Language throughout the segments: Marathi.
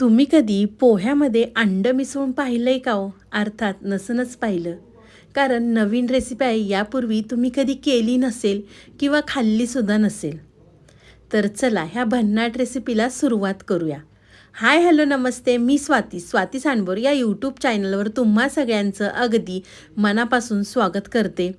तुम्ही कधी पोह्यामध्ये अंड मिसळून पाहिलं आहे का हो? अर्थात नसनच पाहिलं. कारण नवीन रेसिपी आहे यापूर्वी तुम्ही कधी केली नसेल किंवा खाल्लीसुद्धा नसेल. तर चला ह्या भन्नाट रेसिपीला सुरुवात करूया. हाय हॅलो नमस्ते मी स्वाती. स्वाती सांडबोर या यूट्यूब चॅनलवर तुम्हा सगळ्यांचं अगदी मनापासून स्वागत करते.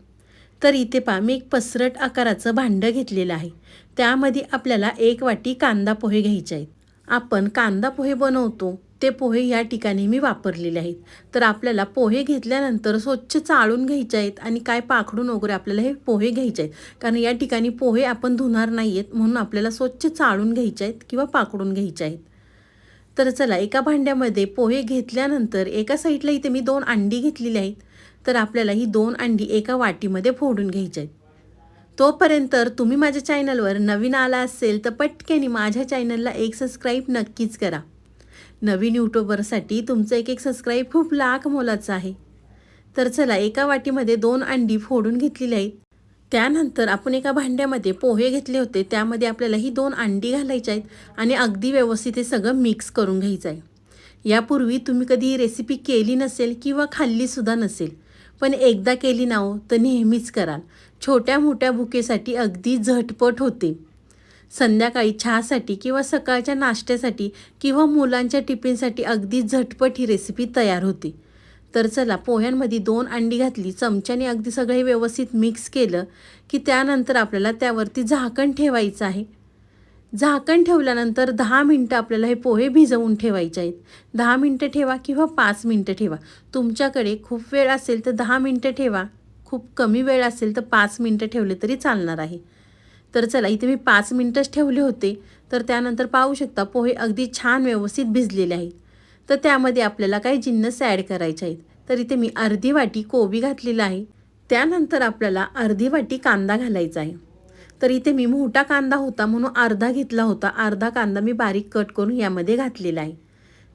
तर इथे पहा मी एक पसरट आकाराचं भांडं घेतलेलं आहे. त्यामध्ये आपल्याला एक वाटी कांदा पोहे घ्यायचे आहेत. आपण कांदा पोहे बनवतो ते पोहे या ठिकाणी मी वापरलेले आहेत. तर आपल्याला पोहे घेतल्यानंतर स्वच्छ चाळून घ्यायचे आहेत आणि काय पाखडून वगैरे आपल्याला हे पोहे घ्यायचे आहेत. कारण या ठिकाणी पोहे आपण धुणार नाही आहेत म्हणून आपल्याला स्वच्छ चाळून घ्यायचे आहेत किंवा पाखडून घ्यायचे आहेत. तर चला एका भांड्यामध्ये पोहे घेतल्यानंतर एका साईडला इथे मी दोन अंडी घेतलेली आहेत. तर आपल्याला ही दोन अंडी एका वाटीमध्ये फोडून घ्यायची आहेत. तोपर्यंत तुम्ही माझ्या चॅनलवर नवीन आला असेल तर पटकनी माझ्या चॅनलला एक सबस्क्राईब नक्कीच करा. नवीन यूट्यूबरसाठी तुमचं एक एक सबस्क्राईब खूप लाख मोलाचं आहे. तर चला एका वाटीमध्ये दोन अंडी फोडून घेतलेली आहेत. त्यानंतर आपण एका भांड्यामध्ये पोहे घेतले होते. त्यामध्ये आपल्याला ही दोन अंडी घालायची आहेत आणि अगदी व्यवस्थित हे सगळं मिक्स करून घ्यायचं आहे. यापूर्वी तुम्ही कधी ही रेसिपी केली नसेल किंवा खाल्लीसुद्धा नसेल पण एकदा केली ना हो तर नेहमीच कराल. छोट्या मोठ्या भुकेसाठी अगदी झटपट होते. संध्याकाळी चहासाठी किंवा सकाळच्या नाश्त्यासाठी किंवा मुलांच्या टिफिनसाठी अगदी झटपट ही रेसिपी तयार होते. तर चला पोह्यांमध्ये दोन अंडी घातली चमच्याने अगदी सगळे व्यवस्थित मिक्स केलं की त्यानंतर आपल्याला त्यावरती झाकण ठेवायचं आहे. झाकण ठेवल्यानंतर दहा मिनटं आपल्याला हे पोहे भिजवून ठेवायचे आहेत. दहा मिनटं ठेवा किंवा पाच मिनटं ठेवा. तुमच्याकडे खूप वेळ असेल तर दहा मिनटं ठेवा. खूप कमी वेळ असेल तर पाच मिनटं ठेवले तरी चालणार आहे. तर चला इथे मी पाच मिनटंच ठेवले होते. तर त्यानंतर पाहू शकता पोहे अगदी छान व्यवस्थित भिजलेले आहेत. तर त्यामध्ये आपल्याला काही जिन्नस ॲड करायचे आहेत. तर इथे मी अर्धी वाटी कोबी घातलेला आहे. त्यानंतर आपल्याला अर्धी वाटी कांदा घालायचा आहे. तर इथे मी मोठा कांदा होता म्हणून अर्धा घेतला होता. अर्धा कांदा मी बारीक कट करून यामध्ये घातलेला आहे.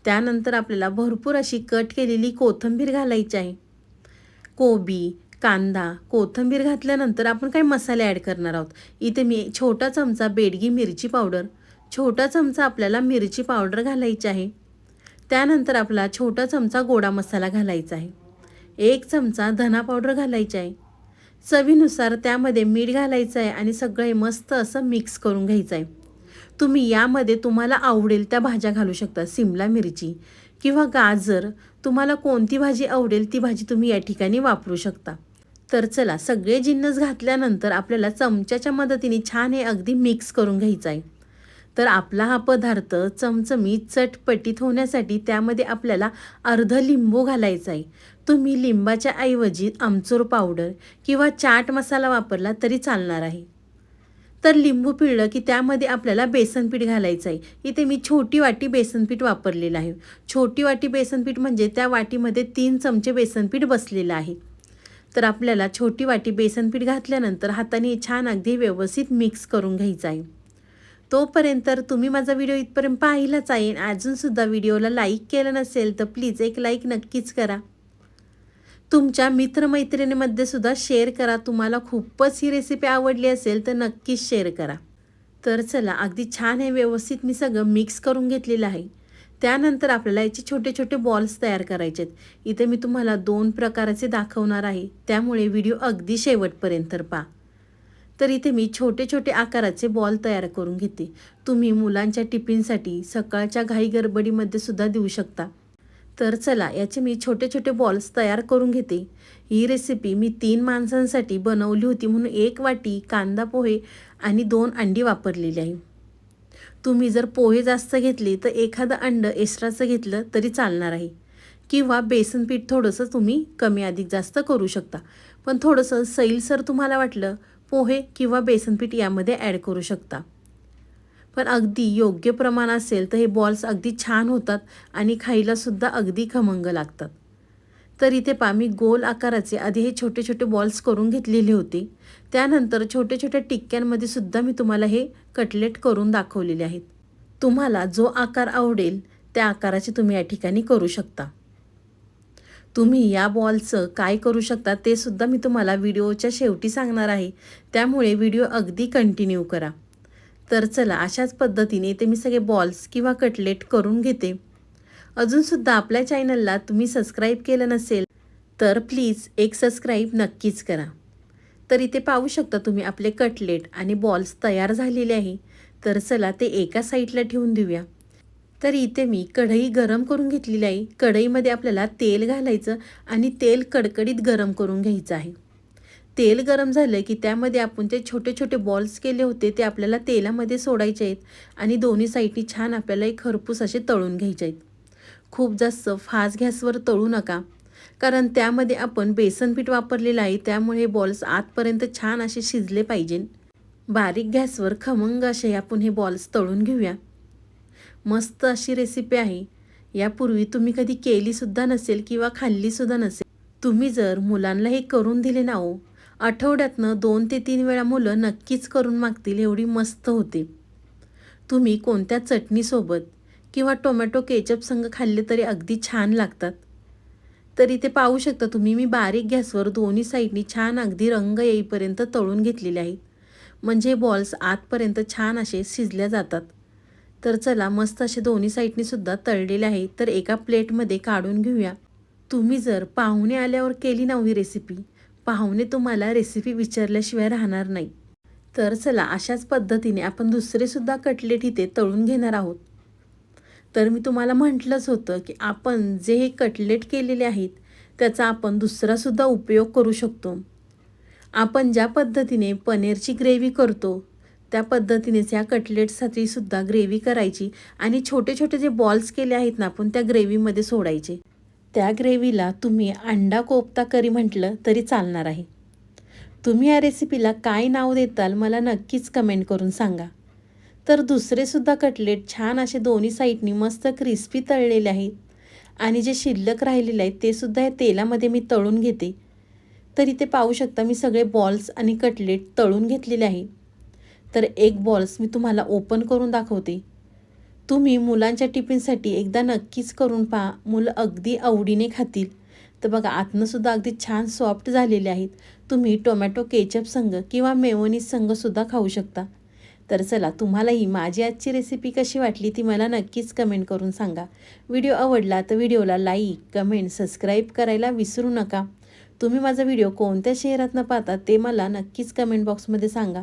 त्यानंतर आपल्याला भरपूर अशी कट केलेली कोथिंबीर घालायची आहे. कोबी कांदा कोथिंबीर घातल्यानंतर आपण काही मसाले ॲड करणार आहोत. इथे मी छोटा चमचा बेडगी मिरची पावडर छोटा चमचा आपल्याला मिरची पावडर घालायची आहे. त्यानंतर आपला छोटा चमचा गोडा मसाला घालायचा आहे. एक चमचा धना पावडर घालायची आहे. चवीनुसार त्यामध्ये मीठ घालायचं आहे आणि सगळे मस्त असं मिक्स करून घ्यायचं आहे. तुम्ही यामध्ये तुम्हाला आवडेल त्या भाज्या घालू शकता. सिमला मिरची किंवा गाजर. तुम्हाला कोणती भाजी आवडेल ती भाजी तुम्ही या ठिकाणी वापरू शकता. तर चला सगळे जिन्नस घातल्यानंतर आपल्याला चमच्याच्या मदतीने छान हे अगदी मिक्स करून घ्यायचं आहे. तर आपला हा पदार्थ चमचमीत चटपटीत होण्यासाठी त्यामध्ये आपल्याला अर्ध लिंबू घालायचा आहे. तुम्ही लिंबाच्या ऐवजी आमचूर पावडर किंवा चाट मसाला वापरला तरी चालणार आहे. तर लिंबू पिळलं की त्यामध्ये आपल्याला बेसनपीठ घालायचं आहे. इथे मी छोटी वाटी बेसनपीठ वापरलेलं आहे. छोटी वाटी बेसनपीठ म्हणजे त्या वाटीमध्ये तीन चमचे बेसनपीठ बसलेलं आहे. तर आपल्याला छोटी वाटी बेसनपीठ घातल्यानंतर हाताने छान अगदी व्यवस्थित मिक्स करून घ्यायचं आहे. तोपर्यंत तर तुम्ही माझा व्हिडिओ इथपर्यंत पाहिलाच आहे. अजूनसुद्धा व्हिडिओला लाईक केलं नसेल तर प्लीज एक लाईक नक्कीच करा. तुमच्या मित्रमैत्रिणीमध्ये सुद्धा शेअर करा. तुम्हाला खूपच ही रेसिपी आवडली असेल तर नक्कीच शेअर करा. तर चला अगदी छान हे व्यवस्थित मी सगळं मिक्स करून घेतलेलं आहे. त्यानंतर आपल्याला याचे छोटे छोटे बॉल्स तयार करायचे आहेत इथे मी तुम्हाला दोन प्रकाराचे दाखवणार आहे. त्यामुळे व्हिडिओ अगदी शेवटपर्यंत पहा. तर इथे मी छोटे छोटे आकाराचे बॉल तयार करून घेते. तुम्ही मुलांच्या टिफिनसाठी सकाळच्या घाई गडबडीमध्ये सुद्धा देऊ शकता. तर चला याचे मी छोटे छोटे बॉल्स तयार करून घेते. ही रेसिपी मी तीन माणसांसाठी बनवली होती म्हणून एक वाटी कांदा पोहे आणि दोन अंडी वापरलेली आहे. तुम्ही जर पोहे जास्त घेतले तर एखादं अंड एक्स्ट्राचं घेतलं तरी चालणार आहे. किंवा बेसन पीठ थोडंसं तुम्ही कमी अधिक जास्त करू शकता. पण थोडंसं सैलसर तुम्हाला वाटलं पोहे किंवा बेसनपीठ यामध्ये ॲड करू शकता. पण अगदी योग्य प्रमाण असेल तर हे बॉल्स अगदी छान होतात आणि खायलासुद्धा अगदी खमंग लागतात. तर इथे पा मी गोल आकाराचे आधी हे छोटे छोटे बॉल्स करून घेतलेले होते. त्यानंतर छोट्या छोट्या टिक्क्यांमध्ये सुद्धा मी तुम्हाला हे कटलेट करून दाखवलेले आहेत. तुम्हाला जो आकार आवडेल त्या आकाराचे तुम्ही या ठिकाणी करू शकता. तुम्ही या बॉलचं काय करू शकता ते सुद्धा मी तुम्हाला व्हिडिओच्या शेवटी सांगणार आहे. त्यामुळे व्हिडिओ अगदी कंटिन्यू करा. तर चला अशाच पद्धतीने ते मी सगळे बॉल्स किंवा कटलेट करून घेते. अजूनसुद्धा आपल्या चॅनलला तुम्ही सबस्क्राईब केलं नसेल तर प्लीज एक सबस्क्राईब नक्कीच करा. तर इथे पाहू शकता तुम्ही आपले कटलेट आणि बॉल्स तयार झालेले आहे. तर चला ते एका साईडला ठेवून देऊया. तर इथे मी कढई गरम करून घेतलेली आहे. कढईमध्ये आपल्याला तेल घालायचं आणि तेल कडकडीत गरम करून घ्यायचं आहे. तेल गरम झालं की त्यामध्ये आपण जे छोटे छोटे बॉल्स केले होते ते आपल्याला तेलामध्ये सोडायचे आहेत आणि दोन्ही साईडनी छान आपल्याला एक खरपूस असे तळून घ्यायचे आहेत. खूप जास्त फास्ट गॅसवर तळू नका कारण त्यामध्ये आपण बेसन पीठ वापरलेलं आहे त्यामुळे हे बॉल्स आतपर्यंत छान असे शिजले पाहिजे. बारीक गॅसवर खमंग असे आपण हे बॉल्स तळून घेऊया. मस्त अशी रेसिपी आहे. यापूर्वी तुम्ही कधी केलीसुद्धा नसेल किंवा खाल्लीसुद्धा नसेल तुम्ही जर मुलांना हे करून दिले ना हो आठवड्यातनं दोन ते तीन वेळा मुलं नक्कीच करून मागतील एवढी मस्त होते. तुम्ही कोणत्या चटणीसोबत किंवा टोमॅटो केचप संग खाल्ले तरी अगदी छान लागतात. तर इथे पाहू शकता तुम्ही मी बारीक गॅसवर दोन्ही साईडनी छान अगदी रंग येईपर्यंत तळून घेतलेले आहेत म्हणजे बॉल्स आतपर्यंत छान असे शिजल्या जातात. तर चला मस्त असे दोन्ही साईडनी सुद्धा तळलेले आहे. तर एका प्लेटमध्ये काढून घेऊया. तुम्ही जर पाहुणे आल्यावर केली ना ही रेसिपी पाहुणे तुम्हाला रेसिपी विचारल्याशिवाय राहणार नाही. तर चला अशाच पद्धतीने आपण दुसरेसुद्धा कटलेट इथे तळून घेणार आहोत. तर मी तुम्हाला म्हटलंच होतं की आपण जे हे कटलेट केलेले आहेत त्याचा आपण दुसरासुद्धा उपयोग करू शकतो. आपण ज्या पद्धतीने पनीरची ग्रेव्ही करतो त्या पद्धतीनेच या कटलेटसाठी सुद्धा ग्रेव्ही करायची आणि छोटे छोटे जे बॉल्स केले आहेत ना आपण त्या ग्रेव्हीमध्ये सोडायचे. त्या ग्रेव्हीला तुम्ही अंडा कोफ्ता करी म्हटलं तरी चालणार आहे. तुम्ही या रेसिपीला काय नाव देताल मला नक्कीच कमेंट करून सांगा. तर दुसरेसुद्धा कटलेट छान असे दोन्ही साईडनी मस्त क्रिस्पी तळलेले आहेत. आणि जे शिल्लक राहिलेले आहेत ते सुद्धा या तेलामध्ये मी तळून घेते. तर इथे पाहू शकता मी सगळे बॉल्स आणि कटलेट तळून घेतलेले आहे. तर एक बॉल्स मी तुम्हाला ओपन करून दाखवते. तुम्ही मुलांच्या टिफिनसाठी एकदा नक्कीच करून पहा मुलं अगदी आवडीने खातील. तर बघा आतनंसुद्धा अगदी छान सॉफ्ट झालेले आहेत. तुम्ही टोमॅटो केचप संघ किंवा मेवनीज संघसुद्धा खाऊ शकता. तर चला तुम्हालाही माझी आजची रेसिपी कशी वाटली ती मला नक्कीच कमेंट करून सांगा. व्हिडिओ आवडला तर व्हिडिओला लाईक कमेंट सबस्क्राईब करायला विसरू नका. तुम्ही माझा व्हिडिओ कोणत्या शहरातनं पाहता ते मला नक्कीच कमेंट बॉक्समध्ये सांगा.